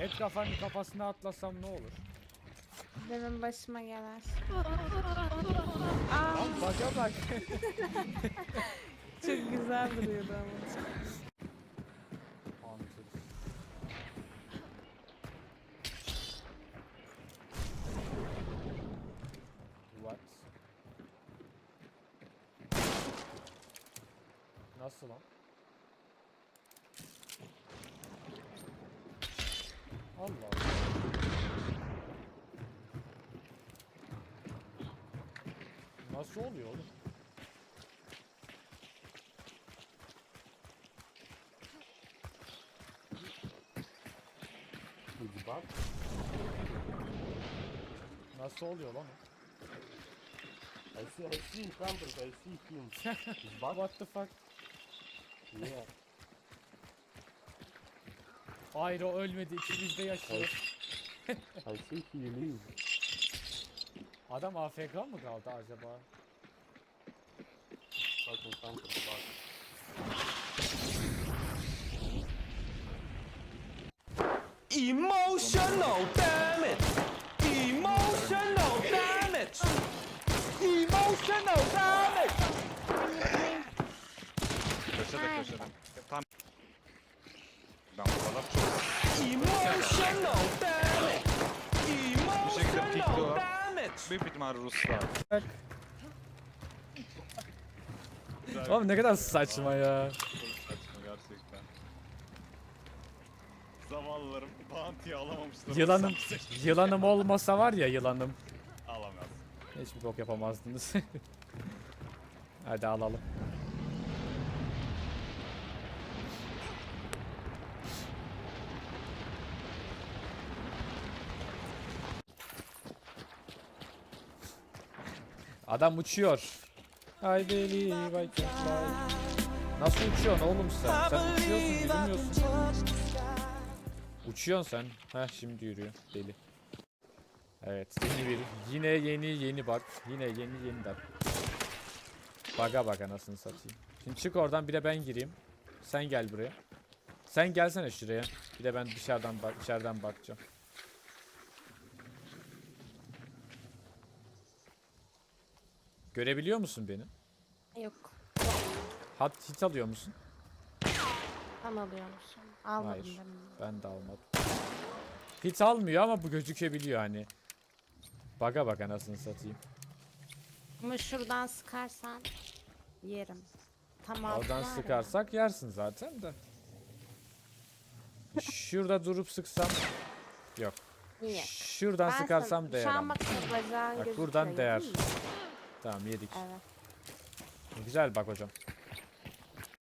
Et kafanın kafasına atlasam ne olur? Benim başıma gelir. Lan baka bak. Çok güzel duruyordu ama. Hunter. What? Nasıl lan? Allah Allah. Nasıl oluyor oğlum? Hadi bak. Nasıl oluyor lan? I see, I see encounters, I see him. What the fuck? Yeah. Hayır o ölmedi. İkimiz de yaşıyor. I see he live. Adam AFK mı kaldı acaba? Back encounters, back. Emotional damage. Emotional damage. Emotional damage. Köşede köşede. Ben bu kadar çok Emotional damage. şekilde Emotional damage. büyük ihtimal Ruslar. Oğlum ne kadar saçma ya. Çok saçma gerçekten. Zavallılarım bounty'yi alamamışlar. Yılanım, yılanım olmasa var ya yılanım. Alamaz. Hiçbir bok yapamazdınız. Hadi alalım. Adam uçuyor. I believe I. Nasıl uçuyorsun oğlum sen? Sen uçuyorsun yürümüyorsun. Uçuyorsun sen. Heh şimdi yürüyor deli. Evet yeni bir yine yeni yeni bak. Yine yeni yeni bak. Baga bak anasını satayım. Şimdi çık oradan bir de ben gireyim. Sen gel buraya. Sen gelsene şuraya. Bir de ben dışarıdan bak dışarıdan bakacağım. Görebiliyor musun beni? Yok. Hat hit alıyor musun? Tam alıyormuşum. Almadım Hayır. ben. Ben de almadım. Hit almıyor ama bu gözükebiliyor hani. Baga bak anasını satayım. Ama şuradan sıkarsan yerim. Tam Oradan ya. sıkarsak yersin zaten de. Şurada durup sıksam yok. Niye? Şuradan sıkarsam değer Şu an ama. bak bacağın Bak gözüküyor, buradan değer. değil mi? Tamam yedik. Evet. Güzel bak hocam.